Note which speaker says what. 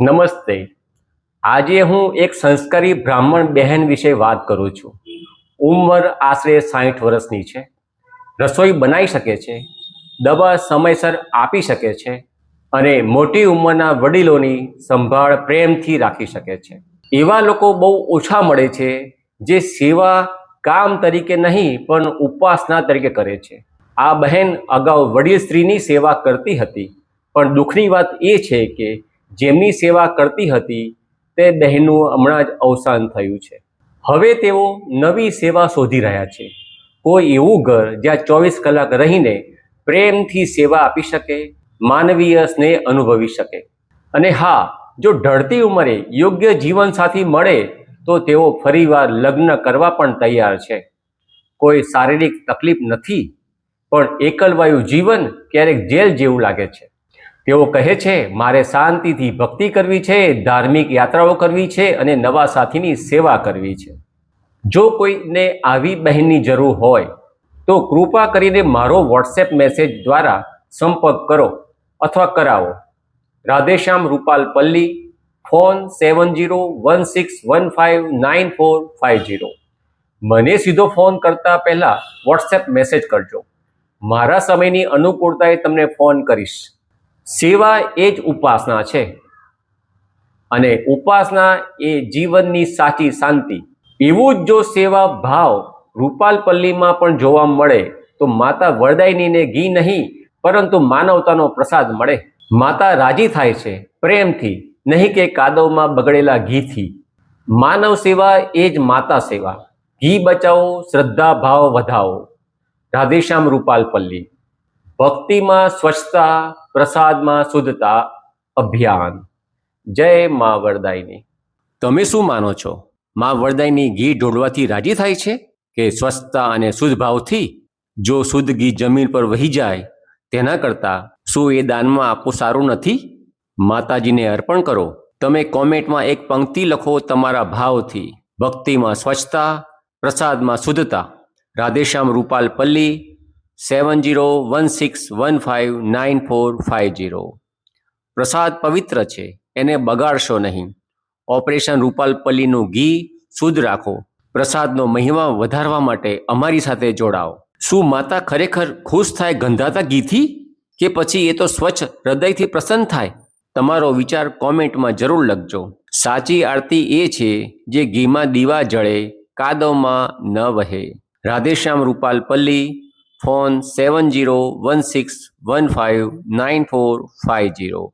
Speaker 1: નમસ્તે. આજે હું એક સંસ્કારી બ્રાહ્મણ બહેન વિશે વાત કરું છું. ઉંમર આશરે સાઠ વર્ષની છે. રસોઈ બનાવી શકે છે. દવા સમયસર આપી શકે છે અને મોટી ઉંમરના વડીલોની સંભાળ પ્રેમથી રાખી શકે છે. એવા લોકો બહુ ઓછા મળે છે જે સેવા કામ તરીકે નહીં, પણ ઉપાસના તરીકે કરે છે. આ બહેન અગાઉ વડીલ સ્ત્રીની સેવા કરતી હતી. પણ દુઃખની વાત એ છે કે જેમની સેવા કરતી હતી, તે બહેનનું હમણાં જ અવસાન થયું છે. હવે તેઓ નવી સેવા શોધી રહ્યા છે. કોઈ એવું ઘર જ્યાં ચોવીસ કલાક રહીને પ્રેમથી સેવા આપી શકે, માનવીય સ્નેહ અનુભવી શકે. અને હા, જો ઢળતી ઉંમરે યોગ્ય જીવનસાથી મળે, તો તેઓ ફરીવાર લગ્ન કરવા પણ તૈયાર છે. કોઈ શારીરિક તકલીફ નથી, પણ એકલવાયુ જીવન ક્યારેક જેલ જેવું લાગે છે. તેઓ કહે છે, મારે શાંતિથી ભક્તિ કરવી છે, ધાર્મિક યાત્રાઓ કરવી છે અને નવા સાથીની સેવા કરવી છે. જો કોઈને આવી બહેનની જરૂર હોય, તો કૃપા કરીને મારો વોટ્સએપ મેસેજ દ્વારા સંપર્ક કરો અથવા કરાવો. Radheshyam Rupal Palli, phone seven zero one six one five nine four five zero. મને સીધો ફોન કરતા પહેલાં વોટ્સએપ મેસેજ કરજો. મારા સમયની અનુકૂળતાએ તમને ફોન કરીશ. સેવા એ જ ઉપાસના છે. અને ઉપાસના એ જીવનની સાચી શાંતિ. એવું જ જો સેવા ભાવ રૂપાલપલ્લીમાં પણ જોવા મળે, તો માતા વરદાયનીને ઘી નહીં, પરંતુ માનવતાનો પ્રસાદ મળે. માતા રાજી થાય છે, પ્રેમથી, નહીં કે કાદવમાં બગડેલા ઘીથી. માનવ સેવા એ જ માતા સેવા. ઘી બચાવો, શ્રદ્ધા, ભાવ વધાવો. રાધેશ્યામ રૂપાલપલ્લી. ભક્તિમાં સ્વચ્છતા, પ્રસાદમાં શુદ્ધતા, અભિયાન. જય મા વરદાયની. તમે શું માનો છો? મા વરદાયની ઘી ઢોળવાથી રાજી થાય છે? કે સ્વચ્છતા અને શુદ્ધ ભાવથી જો શુદ્ધ ઘી જમીન પર વહી જાય, તેના કરતાં શું એ દાનમાં આપવું સારું નથી? માતાજીને અર્પણ કરો. તમે કોમેન્ટમાં એક પંક્તિ લખો તમારા ભાવથી. ભક્તિમાં સ્વચ્છતા, પ્રસાદમાં શુદ્ધતા. Radheshyam Rupal Palli seven zero one six one five nine four five zero પ્રસાદ પવિત્ર છે, એને બગાડશો નહીં. ઓપરેશન રૂપાલપલ્લીનું ઘી શુદ્ધ રાખો. પ્રસાદનો મહિમા વધારવા માટે અમારી સાથે જોડાઓ. શું માતા ખરેખર ખુશ થાય ગંધાતા ઘીથી? કે પછી એ તો સ્વચ્છ હૃદયથી પ્રસન્ન થાય? તમારો વિચાર કોમેન્ટમાં જરૂર લખજો. સાચી આરતી એ છે જે ઘીમાં દીવા જળે, કાદવમાં ન વહે. રાધેશ્યામ રૂપાલ પલ્લી phone 7016159450